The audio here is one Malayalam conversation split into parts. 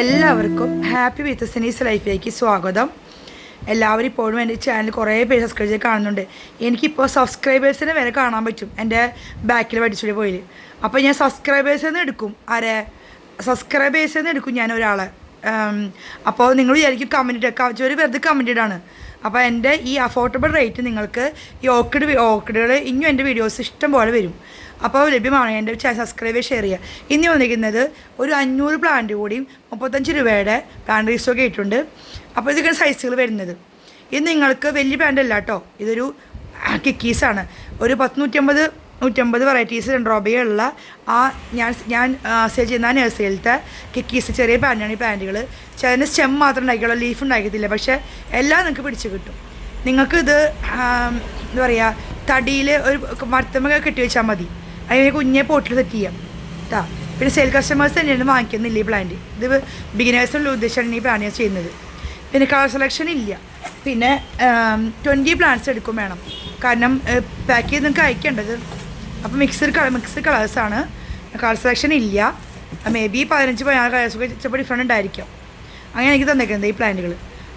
എല്ലാവർക്കും ഹാപ്പി വിത്ത് സിനീസ് ലൈഫിലേക്ക് സ്വാഗതം. എല്ലാവരും ഇപ്പോഴും എന്റെ ചാനൽ കുറേ പേര് സബ്സ്ക്രൈബ് ചെയ്ത് കാണുന്നുണ്ട്. എനിക്കിപ്പോൾ സബ്സ്ക്രൈബേഴ്സിനെ വരെ കാണാൻ പറ്റും. എന്റെ ബാക്കിൽ പഠിച്ചുകൂടി പോയി അപ്പോൾ ഞാൻ സബ്സ്ക്രൈബേഴ്സിൽ നിന്ന് എടുക്കും. ആരെ? സബ്സ്ക്രൈബേഴ്സിൽ നിന്ന് എടുക്കും ഞാൻ ഒരാളെ. അപ്പോൾ നിങ്ങൾ വിചാരിക്കും കമന്റ് ഒരു വെറുതെ കമന്റ് ഇടാണ്. അപ്പോൾ എന്റെ ഈ അഫോർഡബിൾ റേറ്റ് നിങ്ങൾക്ക് ഈ ഓർക്കിഡ് ഓർക്കിഡുകൾ ഇനിയും എന്റെ വീഡിയോസ് ഇഷ്ടം പോലെ വരും. അപ്പോൾ ലഭ്യമാണ് എന്റെ സബ്സ്ക്രൈബ് ഷെയർ ചെയ്യുക ഇനി വന്നിരിക്കുന്നത് ഒരു അഞ്ഞൂറ് പ്ലാന്റ് കൂടിയും മുപ്പത്തഞ്ച് രൂപയുടെ പ്ലാന്റ് റീസ്റ്റോക്ക് ഇട്ടുണ്ട് അപ്പോൾ ഇതൊക്കെയാണ് സൈസുകൾ വരുന്നത്. ഇത് നിങ്ങൾക്ക് വലിയ പ്ലാന്റ് അല്ല കേട്ടോ. ഇതൊരു കിക്കീസാണ് ഒരു പത്ത് നൂറ്റമ്പത് നൂറ്റമ്പത് വെറൈറ്റീസ് ഡ്രോബിയുള്ള ആ ഞാൻ ഞാൻ സെയിൽ ചെയ്യുന്ന ആ നഴ്സറിയിലത്തെ കിക്കീസ് ചെറിയ പാന്റാണ് ഈ പാന്റുകൾ ചിലതിന് സ്റ്റെം മാത്രം ഉണ്ടാക്കിയുള്ള ലീഫ് ഉണ്ടാക്കിയതില്ല പക്ഷേ എല്ലാം നിങ്ങൾക്ക് പിടിച്ച് കിട്ടും. നിങ്ങൾക്ക് ഇത് എന്താ പറയുക തടിയിൽ ഒരു മരത്തമ്മ കെട്ടി വെച്ചാൽ മതി. അതിനെ കുഞ്ഞെ പോട്ടിൽ സെറ്റ് ചെയ്യാം. കേട്ടോ പിന്നെ സെയിൽ കസ്റ്റമേഴ്സ് തന്നെയാണ് വാങ്ങിക്കുന്നില്ല ഈ പ്ലാന്റ് ഇത് ബിഗിനേഴ്സിനുള്ള ഉദ്ദേശമാണ് ഈ പ്ലാന്റ് ചെയ്യുന്നത്. പിന്നെ കളർ സെലക്ഷൻ ഇല്ല. പിന്നെ ട്വന്റി പ്ലാന്റ്സ് എടുക്കും വേണം. കാരണം പാക്ക് ചെയ്ത് നിങ്ങൾക്ക് അയക്കേണ്ടത് അപ്പോൾ മിക്സർ കളർ മിക്സഡ് കളേഴ്സാണ് കളർ സെലക്ഷൻ ഇല്ല. മേ ബി പതിനഞ്ച് പതിനാറ് കളേഴ്സൊക്കെ ചിലപ്പോൾ ഡിഫറെന്റ് ഉണ്ടായിരിക്കും. അങ്ങനെ എനിക്ക് തന്നേക്കുന്നത് ഈ പ്ലാന്റുകൾ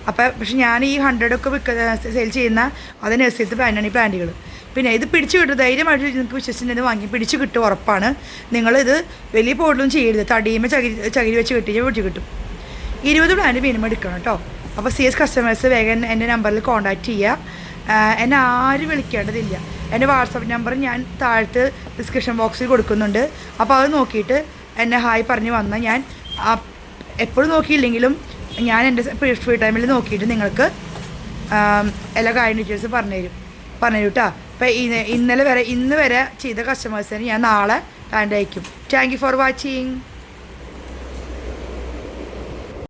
അപ്പോൾ പക്ഷെ ഞാൻ ഈ ഹൺഡ്രഡൊക്കെ വിൽക്ക സെയിൽ ചെയ്യുന്ന അത് നഴ്സറിത്തെ പ്ലാന്റാണ് ഈ പ്ലാന്റുകൾ പിന്നെ ഇത് പിടിച്ചു കിട്ടും. ധൈര്യമായിട്ട് നിങ്ങൾക്ക് വിശ്വസിച്ചിട്ട് വാങ്ങി പിടിച്ചു കിട്ടും ഉറപ്പാണ്. നിങ്ങളിത് വലിയ പോട്ടിലും ചെയ്യരുത്. തടിയുമ്പോൾ ചകിരി ചകിരി വെച്ച് കിട്ടിയാൽ പിടിച്ച് കിട്ടും. ഇരുപത് പ്ലാന്റ് മിനിമം എടുക്കണം കേട്ടോ അപ്പോൾ സി എസ് കസ്റ്റമേഴ്സ് വേഗം എന്റെ നമ്പറിൽ കോൺടാക്റ്റ് ചെയ്യുക എന്നെ ആരും വിളിക്കേണ്ടതില്ല. എന്റെ വാട്സപ്പ് നമ്പർ ഞാൻ താഴത്ത് ഡിസ്ക്രിപ്ഷൻ ബോക്സിൽ കൊടുക്കുന്നുണ്ട്. അപ്പോൾ അത് നോക്കിയിട്ട് എന്നെ ഹായ് പറഞ്ഞ് വന്നാൽ ഞാൻ എപ്പോഴും നോക്കിയില്ലെങ്കിലും ഞാൻ എന്റെ ഫ്രീ ടൈമിൽ നോക്കിയിട്ട് നിങ്ങൾക്ക് എല്ലാ കാര്യം ഡീറ്റെയിൽസ് പറഞ്ഞുതരും. പറഞ്ഞുതരും കേട്ടോ അപ്പോൾ ഇന്നലെ വരെ ഇന്ന് വരെ ചെയ്ത കസ്റ്റമേഴ്സിന് ഞാൻ നാളെ ഹാൻഡ് അയക്കും. Thank you for watching